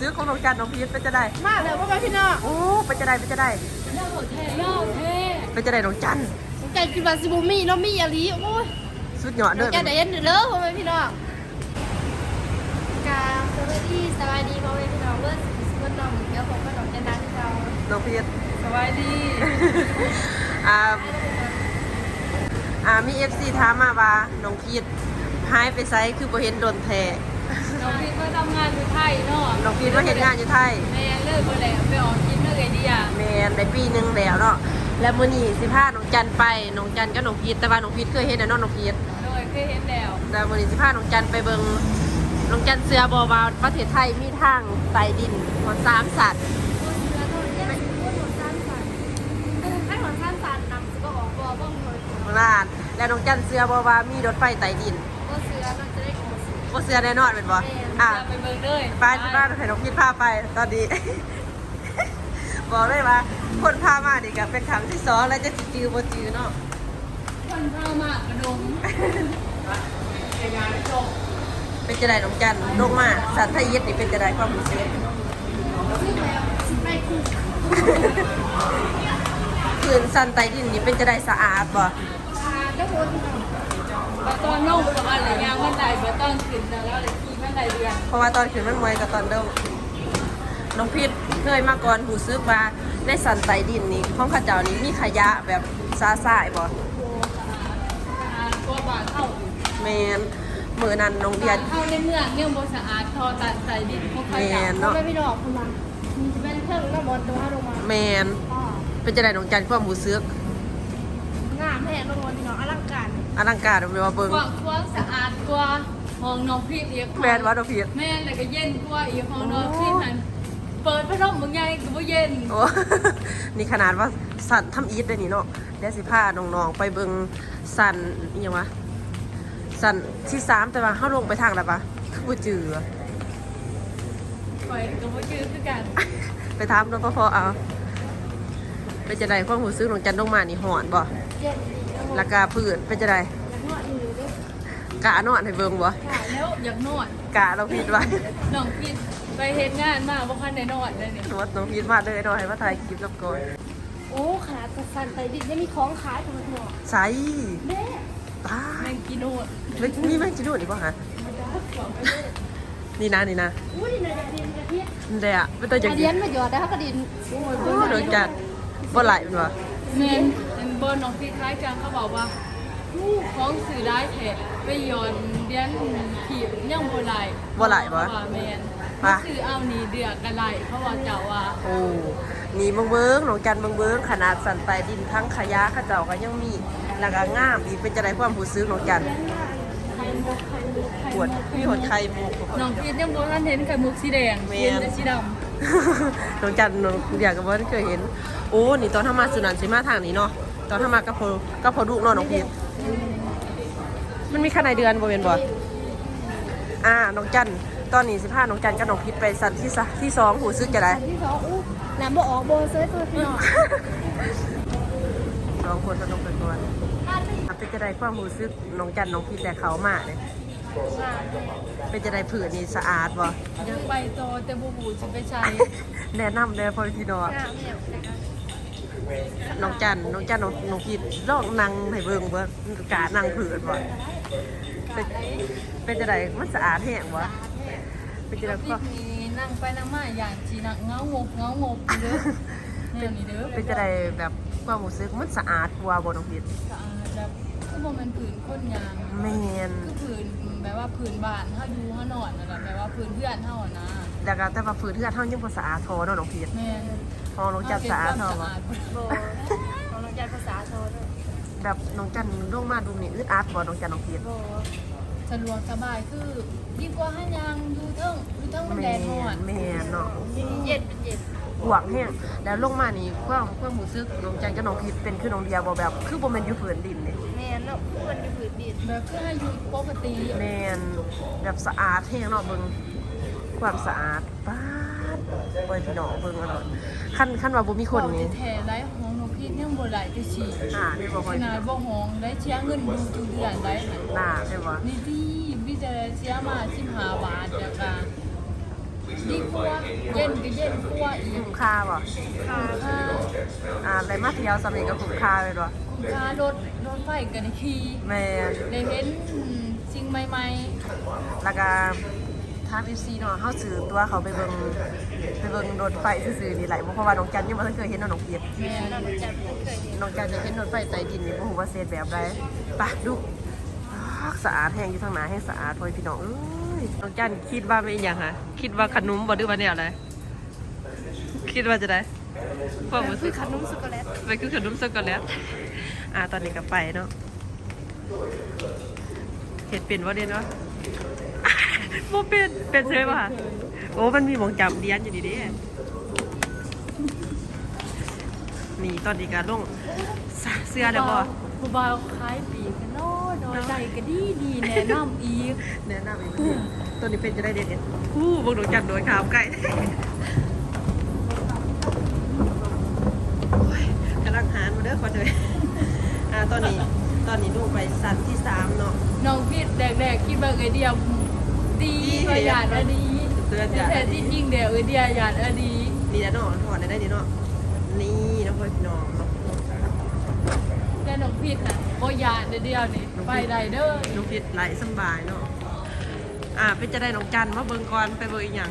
ซื้อของน้องจันน้องพีทเป็นจะได้ มาเลยพ่อแม่พี่น้องโอ้เป็นจะได้เป็นจะได้เล่าแท้เล่าแท้เป็นจะได้น้องจันใจคิดว่าสิบุมีเนาะมีอะไรโอ้ยสุดยอดเด้อแกได้เห็นเด้อพ่อแม่พี่น้องกาสวัสดีสวัสดีพ่อแม่พี่น้องเบิร์ดสุดน้องเดี๋ยวผมก็น้องจะนั่งเราน้องพีทสวัสดีอ่าอ่ามีเอฟซีถามมาว่าน้องพีทหายไปไซคือบ่เห็นโดนแท้ น้องพีทก็ทำงานอยู่ไทยเนาะน้องพีทมาเห็นงานอยู่ไทยแม่เลิกไปแล้วไปออกกินเมื่อไงดีอะแมนได้ปีหนึงแล้วเนาะแล้วมื้อนี้สิพาน้องจันไปน้องจันกับน้องพีทแต่ว่าน้องพีทเคยเห็นแล้วเนาะน้องพีทโดยเคยเห็นแล้วแต่มื้อนี้สิพาน้องจันไปเบิ่งน้องจันเสือบ่ว่าประเทศไทยมีทางใต้ดินหอดสามสัตว์ให้หัวสั้นสันนำสิก็ออกบ่บ้องเลยโบราณแล้วน้องจันเสือบ่ว่ามีรถไฟใต้ดินก็เสือเราจะได้โกสิ บ่เสือแน่นอนเป็นบ่อะจะไปเบิ่งเลยไปที่บ้านให้น้องพีทพาไปตอนนี้ บอกเลยว่า คนพามานี่ก็เป็นครั้งที่สองแล้วจะสิจือบ่จือเนาะคนเข้ามากระดมเป็นจะได้น้องจันลงมาสัตว์ไทยยึดนี่เป็นจะได้ความรู้สึกไปคือคืนสันใต้ดินนี่เป็นจะได้สะอาดบ่แล้วคน แล้วตอนลงกับอะไรงานวันใดเมื่อตอนขึ้นแล้วอะไรขี่วันใดเดือนเพราะว่าตอนคืนมันมวยกับตอนเดิมน้องพีทเคยมาก่อนหูซึกว่าในสันใต้ดินนี่ของข้าเจ้านี่มีขยะแบบซาซายบ่ตัวบาทเข้าแมนมือนั้นน้องเดียบานทเข้าในเมืองเนี่ยบ่สะอาดทอตัดใส่ดินพวกแมขยะนพ่อเนาะแม่พี่น้องคุณมามีจะเป็นเครื่องน้ำมันตรงห้าลงมาแมนอ๋อเป็นจะได้น้องจันความหูซึกงามแม่ลงมาพี่น้องอลังการ อลังการเป็นว่าเบิ่งกว้างกว้างสะอาดกว่าห้องน้องพีทอีกแมนว่าน้องพีทแม่นแล้วก็เย็นกว่าอีกห้องน้องพีทนั่นเปิดพัดลมบางอย่างก็บ่เย็นโอ้นี่ขนาดว่าสันทำอีทได้นี่เนาะเดี๋ยวสิพาน้องๆไปเบิ่งสันอีหยังวะสันที่สามแต่ว่าเฮาลงไปทางแล้วปะคือบ่จือปล่อยก็บ่จื้อคือกัน ไปถามน้องพ่อเอาเป็นจะไดความหูซื้อของจันต้องมานี่หอนบ่เย็นดี แล้วราคาพืชเป็นจะไดนวดอยู่ด้วยกะนอนให้เบิ่งบ่ค่ะแล้วอยากนวดกะเราผิดไว้น้องพีทไปเฮ็ดงานมาบ่คันได้นอนเลยนี่สมมติน้องผิดมาเลยเนาะให้มาถ่ายคลิปกับก่อนโอ้ขนาดกระสันไตดินยังมีของขายของหัวใส่แม่ตาแมยงกินนวดไม่มีแม่งจิโน่นี่บ่ฮะนี่นะนี่นะอุ้ยในกระดินกระเทียมนี่แหละเป็นตัวกจังระดีเดียนมาหยอดได้เขากระดินโอ้ยโอ้โดนจัดบ่ไหลเป็นบ่แม่น อันบ่น้องพีทคล้ายกันเขาบอกว่าผู้ของสื่อได้แท้ไปย้อนเรียนขีบยังบ่ไหลบ่ไหลบ่ ว่าแม่นป่ะสื่อเอานี่เดือกกันไหลเพราะว่าเจ้าว่าโอ้นี่เบิ่งเบิ่งน้องจันเบิ่งเบิ่งขนาดสันใต้ดินทั้งขยะเขาเจ้าก็ยังมีแล้วก็งามอีกเป็นจะไดความหูซื้อน้องจันปวดมีหดไข่มุกน้องพีทยังบ่ทันเห็นไข่มุกสีแดงแม่นเห็นแต่สีดำน้องจันน้องอยากกับว่าเคยเห็น โอ้นี่ตอนทำมาสุนันสิมาทางนี้เนาะ ตอนทำมากับพอกับพอลูกเนาะน้องพีทมันมีขนาดเดือนบ่เป็นบ่อ่าน้องจันตอนนี้สิพาน้องจันกับน้องพีทไปสันที่สะที่สองหูซึกจะได้อันที่สองอู้น้ำบ่ออกโบเซ่ตัวพี่น้องสองคนจะต้องไปก่อนเป็นจะได้ความหูซึกน้องจันน้องพีทแต่เขามาเนี่ยเป็นจะได้ผืนนี่สะอาดบ่อยากไปต่อแต่บ่ฮู้สิไปใช้ แนะนำแน่พอพี่น้องงามเนี่ย น้องจันน้องจันน้องน้องพีทลองนั่งให้เบิ่งว่ากานั่งผืนบ่เป็นเป็นจะได้มันสะอาดแห้งบ่เป็นจะได้พี่ก็นี่นั่งไปนั่งมาอย่างสินั่งเงางกเงางกเด้อแนวนี้เด้อเป็นจะได้แบบความรู้สึกมันสะอาดกว่าบ่น้องพีทสะอาดแบบคือบ่แม่นผืนคนยางแม่นคือผืนแบบว่าผืนบ้านเฮาอยู่เฮานอนนั่นแหละแบบว่าผืนเพื่อนเฮาอะนะแล้วก็แต่ว่าฝืนเทือนเฮายังบ่สะอาดพอเนาะน้องพีทแม่น พอน้องจันสะอาดเท่าบ่โบของน้องจันภาษาโซด้วยแบบน้องจันลงมาดูนี่อึดอัดบ่น้องจันน้องพีทโบสะดวกสบายคือดีกว่าหายางอยู่เทิงอยู่เทิงมันแดแม่ดร้อนนแม่นเนาะเย็นเป็นเย็นหวงแห้งแล้วลงมานี่ความความรู้สึกน้องจันกับน้องพีทเป็นคือน้องเดียบ่แบบ คือบ่แม่นอยู่ฝืนดินนี่แม่เนาะเพื่อนอยู่ผืนดินแบบคือให้อยู่ปกติแม่นแบบสะอาดแห้งเนาะเบิ่งความสะอาดป๊าด เปิดพี่น้องเบิ่งเอาเนาะคันคันว่าบ่มีคนนี่แท้ๆได้ห้องนกพีดยังบ่ไหลจะฉี่หน้าได้บ่ขค่อยนาดบ่ห้องได้เชียเงินดูทุกเดือนได้น่ะหน้าได้บ่นี่ดีพี่จะเชียมา15บาทเดียวกันดีกว่าเย็นก็เย็นกว่าอีกคุ้มค่าบ่ค่าค่าอ่าได้มาเที่ยวสำเร็จก็คุ้มค่าเลยบ่ค่ารถรถไฟกันในขี่แม่นได้เห็นสิ่งใหม่แล้วก็ ทาง FC เนาะเฮาซื้อตัวเขาไปเบิ่งไปเบิ่งรถไฟซื่อๆนี่แหละเพราะว่าน้องจันยังบ่ทันเคยเห็นเนาะน้องเพียรๆแม่น้องจันไม่เคยเห็นน้องจันจะเห็นรถไฟใต้ดินนี่บ่ฮู้ว่าเซตแบบใดไปดูอ้าวสะอาดแฮงอยู่ทางหน้าให้สะอาดพ่อพี่น้องเอ้ยน้องจันคิดว่าเป็นหยังฮะคิดว่าขนมบ่หรือว่าแนวอะไรคิดว่าจะได้ความรู้สึคืกอขนมช็อกโกแลตไปคือขนมช็อกโกแลตอ่าตอนนี้ก็ไปเนาะเห็ดเป็นว่าเด่นวะ โมเป็นเป็นเลยป่ะโอ้มันมีหมองจำเดียนอยู่ดีเด้นี่ตอนนี้การลงสะเสื้อเดี๋ยวบ่ผู้บ่าวคล้ายปีกกันเนาะโดยใจก็ดีดีๆแนะนำอีกแนะนำอีกทีตัวนี้เป็นจะได้เด็ดเด็ดอู้บงดวงจันทร์โดยขาวไก่โอ้ยกำลังหานมาเด้อคนเลยอ่าตอนนี้ตอนนี้ลูกไปสันที่สามเนาะน้องพี่แดกๆคิดว่าไอเดีย ดีก็หยาดอดีเตือนแต่จ้ะแท้ที่จริงเดี๋ยวไอเดียหยาดอดีนี่นะเนาะถอดได้ได้ดีเนาะนี่น้องพ่อพี่น้องเนาะแต่น้องพี่น่ะบ่หยาดเดียวนี่ไปได้เด้อน้องพิษไหลสำบายเนาะอ่าเป็นจะได้น้องจันมาเบิ่งก่อนไปเบิ่งอีกอย่าง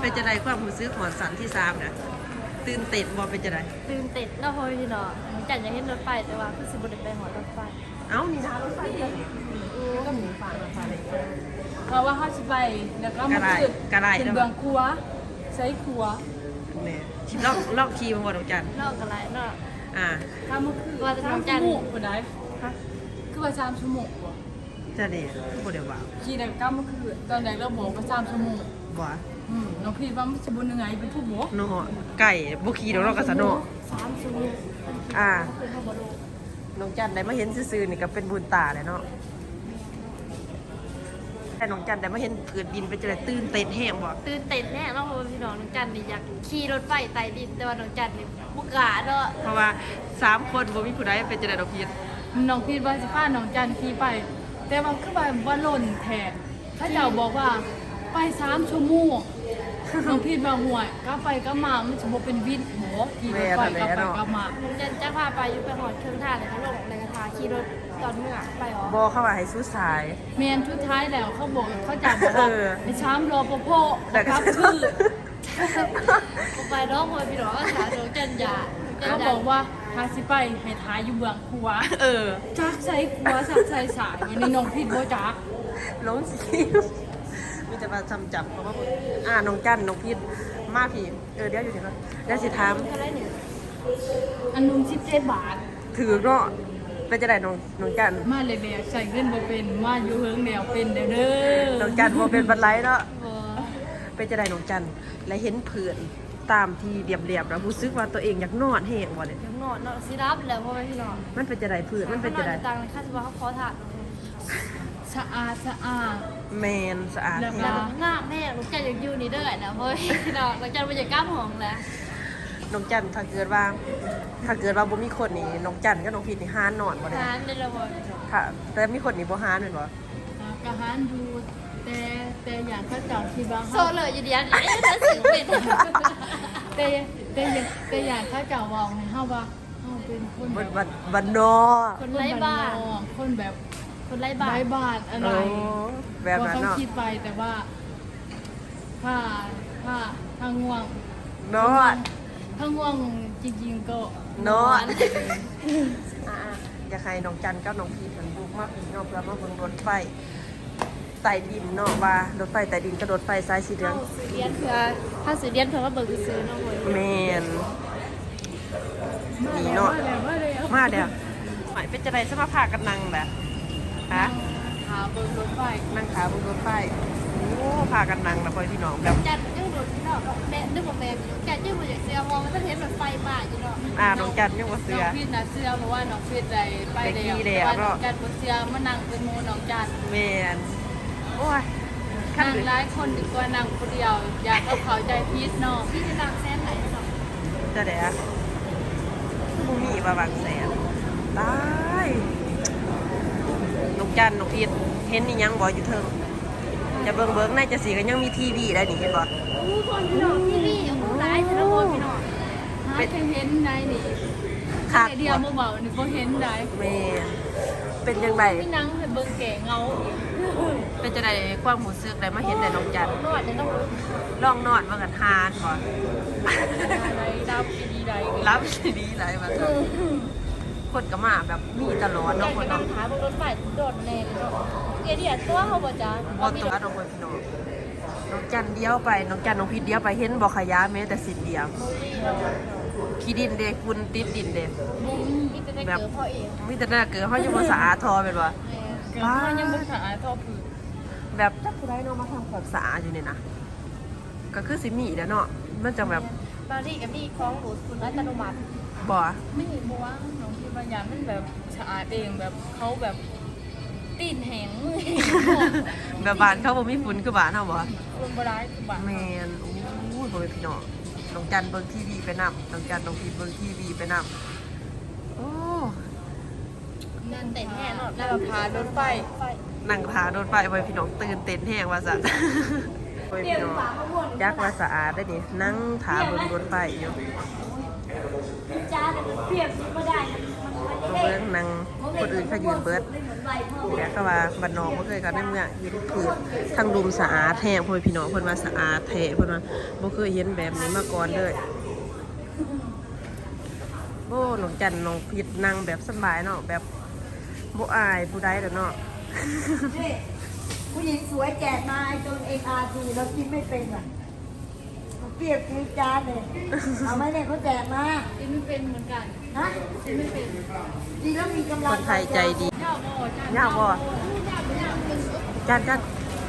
เป็นจะได้ความรู้สึกของสันที่สามนะตื่นเต้นบ่เป็นจะได้ตื่นเต้นเนาะพ่อพี่น้องน้องจันอยากเห็นรถไฟแต่ว่าคือสิบ่ได้ไปหอรถไฟเอ้านี่นะรถไฟ ก็ก็มีฝารถไฟเลยเพราะว่าเฮาสิไปแล้วก็มากระไรขึ้นกระไร เป็นเนาะเบื้องครัวใช้ครัวเนี่ยชิลอกลอกคีย์มาบ่น้องจันนอกกันหลายเนาะอ่าถ้ามาคือว่าจะสามทำจัชั่นวโมงบ่ได้คือว่าสามชั่วโมงบ่จะเนี่ยบ่เดี๋ยวว่าขี่ได้ก็มาคือตอนแรกเราบอกว่าสามชั่วโมงบ่อืมน้องพี่ว่ามันสิบ่เหนื่อยเป็นผู้บ่เนาะไก่บ่ขี่ดอกเนาะกะสะเนาะสามชั่วโมงอ่าคือเขาบ่รู้น้องจันได้มาเห็นซื่อๆนี่ก็เป็นบุญตาเลยเนาะ แต่น้องจันได้มาเห็นผืนดินเป็นจะได้ตื่นเต้นแห้งบ่ตื่นเต้นแน่เนาะพ่อพี่น้องน้องจันนี่อยากขี่รถไฟใต้ดินแต่ว่าน้องจันนี่บ่กล้าเนาะเพราะว่าสามคนบ่มีผู้ใดเป็นจะได้ดอกเพียนน้องพี่ว่าสิพาน้องจันขี่ไป แต่ว่าคือว่าบ่หล่นแท้ถ้าเจ้าบอกว่าไป3ชั่วโมง น้องพี่มาห่วยก็ไปก็มามันสิบ่เป็นวินบ่ขี่รถไฟก็ไปก็มาน้องจันจะพาไปอยู่ไปหอดเครื่องท่าแล้วก็ลงแล้วก็ทาขี่รถตอนเมื่อไปอ๋อบ่เข้าว่าให้สู้สายเมียนชุดท้ายแล้วเขาบอกเขาจะบอกว่าเออไอ้ช้ำรอปภแต่ก็ครับคือบ่ไปเนาะพ่อพี่น้องก็ขาน้องจันอยากน้เขางจันบอกว่าพาสิไปให้ท้ายอยู่เบื้องครัว เออจักใส่ครัวสักใส่สายวันนี้น้องผิดบ่จักลงสิ มีแต่มาจำจับเพราะว่าอ่าน้องจันน้องพีทมาพี่เออเดี๋ยวอยู่นี่ก่อนเดี๋ยวสิถามก็ได้หนึ่งอันนุ่ม17บาท ถือเนาะเป็นจะได้น้องน้องจันมาเลยแบกใส่เงินบ่เป็นมาอยู่เฮิงแนวเป็นเด้อเด้อน้องจันบ่เป็นบันไลเนาะบ่เป็นจะได้น้องจันและเห็นเพื่อนตามที่เรียบๆแล้วรู้สึกว่าตัวเองอยากนอนแห้งบ่เนี่ยยังนอนเนาะสิรับแล้วพ่อพี่น้องมันเป็นจะได้เพื่อนมันเป็นจะได้ตังค์ค่าสิว่าเขาขอถาดสะอาดสะอาด แมนสะอาดแล้วแห้ก็งงามแม่ลูกจันอยากอยู่นี่เด้อนะพ่อพี่น้องลูกจันบ่อยากกล้าห้องแล้วน้องจันถ้าเกิดว่า ถ้าเกิดว่าบ่มีคนนี่น้องจันกับน้องพีทนี่หานนอนบ่ได้ทานได้แล้วบ่ค่ะ แต่มีคนนี่บ่หานแม่นบ่อ่ากะหารอยู่แต่แต่อย่างเขาเจ้าที่ว่าโซเฮาเลยอยู่เดียนเอ๊ะแล้วสิเป็นแต่แต่อย่างแต่อย่างเขาเจ้าเว้าให้เฮาว่าเฮาเป็นคนแบบันบบันบันนอคนไร้บ้านคนคนแบบ คนไร้บ้าไร้นบ้านอะไรโอ้แบบนั้นว่าเนาะเขาคิดไปแต่ว่าถ้าถ้าถ้าง่วงนอนถ้าง่วงจริงๆก็นอนอ่าๆอยากให้น้องจันกับน้องพีทมันบุกมาพี่เนาะเพื่อมาเบิ่งรถไฟใต้ดินเนาะว่ารถไฟใต้ดินกับรถไฟสายสีเหลืองเข้าสื่อเรียนเพื่อถ้าสื่อเรียนเพื่อว่าเบิกซื้อเนาะเว้ยแมนนี่เนาะมาแล้วมาเดี๋ยวหมายเป็นจะได้สมาพากันนั่งแหละ ฮะหาเบอร์รถไฟนั่งขาบนรถไฟโอ้พากันนั่งนะพ่อพี่น้องแบบจัดยังโดดที่เนาะแม่นึกว่าแม่จัดยังบ่อยากเสียมองมันต้องเห็นรถไฟมาอยู่เนาะอ่าน้องจันยังว่าเสืน้อองพีดนะเสื้อเพราะว่าน้องพีดได้ไปไปขี่แล้วแล้วต่าน้องจันบนเสื้อมานั่งเป็นโมน้องจันแมนโอ้ยขั้นนั่งเลยร้ายคนดีกว่านั่งคนเดียว อยากเอาเขาใจพีดเนาะที่จะดังแซนไหนเนาะจะเดี๋ยวบุมีบาบางแสนตา ยน้องจันน้องพีทเห็นนี่ยังบ่อยู่เทิงใช่จะเบิ่งเบิ่งในจะสีก็ยังมีทีวีได้นี่เห็นบ่อู้คนพี่น้องที่นี่โอ้โหหลายแต่ละคนพี่น้องหาจังเห็นได้นี่คักแต่เดียวบ่เบานี่บ่เห็นได้แม่นเป็นจังไดพี่นังให้เบิ่งแก่เงาอีกเป็นจังไดความรู้สึกได้มาเห็นได้น้องจันนวดจะต้องลองนอนว่ากันทานบ่ได้รับดีได้รับดีหลายว่าซั่น คนก็มาแบบมีตลอดอยาเนาะกคจะนนั่เนาะงขาบนรถไฟโดดแน่เลยเนาะเอเดียตัวเขาบ่จ้าบ่ตัวน้องเพิ่นพี่น้องน้องจันเดียวไปน้องจันน้องพีเดียวไปเห็นบ่ขยะแม้แต่สินเดียวขี้ดินเด้คุณติดดินเด้มีแต่ได้เจอพ่อเองมีแต่หน้าเกิดเฮายังบ่สะอาดทอเป็นว่าเกิดมายังบ่สะอาดเท่าผืนแบบจักผู้ใดเนาะมาทำความสะอาดอยู่นี่นะก็คือสิมีแหล้วเนาะมันจะแบบ บารี่กับนี่คล้องหลุดคุณอัตโนมัติบ่ไม่บ่ว่าน้องคิดว่ายามมันแบบสะอาดเองแบบเขาแบบตีนแหงมือแบบบ้านเขาบ่มีฝุ่นคือบ้านเฮาบ่คนบ่ร้ายคือบ้านแม่นโอ้ยบ่เป็นพี่น้องน้องจันเบิ่งทีวีไปนํน้องจันน้องพีเบิ่งทีวีไปนํโอ้นั่นเต็มแน่นอนแล้วก็พารถไฟไฟนั่งทาโดนไปไว้พี่น้องตื่นเต้นแฮงว่าซั่นโอ้ ยพี่น้องยักว่าสะอาดได้นี่นั่งทาบนรถไฟอยู่จ้าแต่เปรียบไม่ได้มันไม่เบิ่งนั่งคนอื่นเขายืนเบิดเหมือนไวพ่อเดี๋ยวก็ว่าบ้านนอกบ่เคยกันในเมืองเห็นคือทางดุมสะอาดแท้พ่อแม่พี่น้องเพิ่นว่าสะอาดแท้เพิ่นว่าบ่เคยเห็นแบบนี้มาก่อนเลยโอ้น้องจันน้องพิดนั่งแบบสบายเนาะแบบบ่อายผู้ใดแล้วเนาะนี่ ผู้หญิงสวยแจกมาไอ้จนเองอาทีแล้วกินไม่เป็นอะมันเปรียบคือจานเลยเอาไหมเนี่ยเขาแจกมากินไม่เป็นเหมือนกันฮะกินไม่เป็นดีแล้วมีกำคลังนไทยใจดีย่าบ่จ้ะยากบ่จันจัน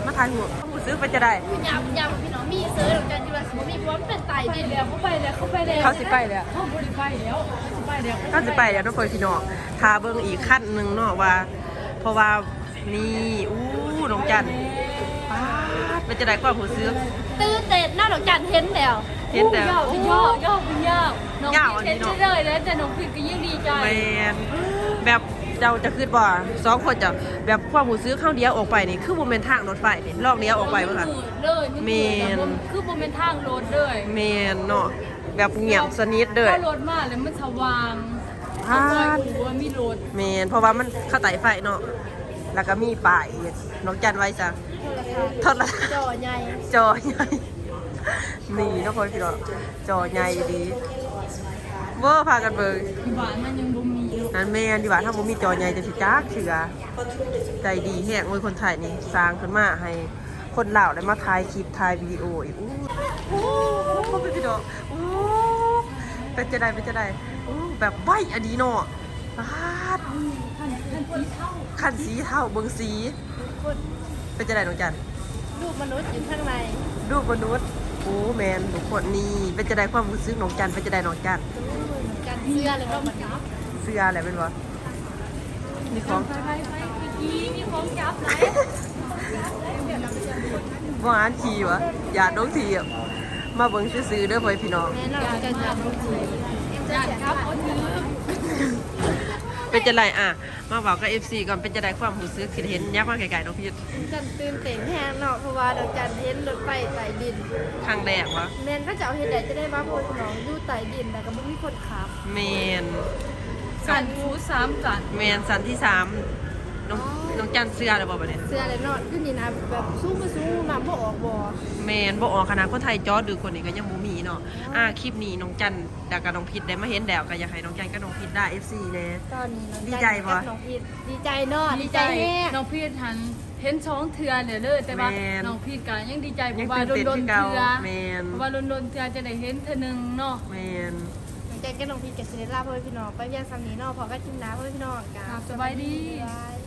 มาถ่ายรูปผู้ซื้อไปจะได้ยาวยาวพี่น้องมีเสือหลังจากที่ว่าสมมติมีเพราะว่ามันเป็นไตไปดินแล้วเขาไปแล้วเขาไปแล้วเขาสิไปแล้วเขาบ่ได้ไปแล้วเขาไปแล้วเขาสิไปแล้วเนาะพ่อแม่พี่น้องทาเบิ่งอีกขั้นหนึงเนาะว่า เพราะว่า นี่อู้น้องจันป๊าดเป็นจะได้ความผู้ซื้อ ตื้อเต้นหน้าดอกจันเห็นแล้วเห็นแต่ย่าเป็นย่อย่อเป็นย่าน้องย่าอันนี้เห็นเนาะเลยแล้วแต่น้องผิดก็ยิ่งดีใจแมนแบบเจ้าจะขึ้นบ่สองคนจะแบบความหูซื้อข้าวเดียวออกไปนี่คือโมเมนทางรถไฟนี่ลอกเดียวออกไปเมื่อค่ะ เลยมันแม่มืดนอะคือบ่เป็นทางรถเลยแมนเนาะแบบเงียบสนิทเลยถ้ารถมาแล้วมันสว่างอ่าซอยหูว่ามีรถแมนเพราะว่ามันเข้าไต่ไฟเนาะ แล้วก็มีป้ายน้องจันไว้จ้ะทอดละจอใหญ่จอใหญ่นี่เนาะพ่อพี่น้องจอใหญ่ดีเวอร์พากันเบิ่งที่บ้านมันยังบ่มีอยู่นั่นแม่นดีว่าถ้าบ่มีจอใหญ่จะสิจักเชื่อใจดีแฮงโอ้ยคนไทยนี่สร้างขึ้นมาให้คนลาวได้มาถ่ายคลิปถ่ายวิดีโออีกอู้โอ้โหเป็นพี่น้องโอ้เป็นจะได้เป็นจะได้อู้แบบไวอันนี้เนาะ ปาดคันคันสีเท่าเบิ่งสี เป็นจะได้น้องจันรูปมนุษย์อยู่ข้างในรูปมนุษย์โอ้แมนทุกคนนี่เป็นจะได้ความรู้สึกน้องจันเป็นจะได้น้องจันเหมือนกันเสื้อเลยก็เหมือนกันเสื้ออะไรเป็นวะนี่ของไปไปไปกี้มีของจับไหนว่านทีวะอย่าน้องทีอะมาเบิ่งซื้อๆเด้อพ่อพี่น้องแน่นอนจะจับรูปสีจัดครับเอาถือ เป็นจะไรอะ มาบอกกับ FC ก่อนเป็นจะได้ความรู้สึกคิดเห็นยักษ์มาไกลๆน้องพี่จันตื่นเต้นแห้งเนาะเพราะว่าดอกจันเห็นรถไฟไต่ดินครั้งแรกวะแมนก็จะเอาเห็นได้จะได้ว่าพวกน้องอยู่ไต่ดินแต่ก็ไม่มีคนขับแมนกันฟูสามกันแมนสันที่สามน้อง น้องจันเสื้ออะไรบอกแบบนี้เสื้ออะไรเนาะที่นี่นะแบบสู้มาสู้น้ำบ่ออกบ่แมนบอกออกขนาดคนไทยจอดดูคนนี้ก็ยังบ่มีเนาะอะคลิปนี้น้องจันดากับน้องพิษได้มาเห็นแล้วก็อยากให้น้องจันกับน้องพิษได้ FC แน่ตอนนี้น้องดีใจปะน้องพีทดีใจเนาะดีใจแห้งน้องพีทหันเห็นช้องเถื่อเนี่ยเลยแต่ว่าแม่นน้องพีทก็ยังดีใจเพยังราะว่าตื่นโดเต้นนคือโดนเก่าเถื่อแมนเพราะว่าโดนโดนเถื่อจะได้เห็นเธอหนึ่งเนาะแมนน้องแจนกับน้องพีทกับเซเลล่าเพื่อนพี่น้องไปเรียนซ้ำนี้เนาะพอก็จิ้มน้ำเพื่อนพี่น้องกันครับสบายดีบ๊ายบาย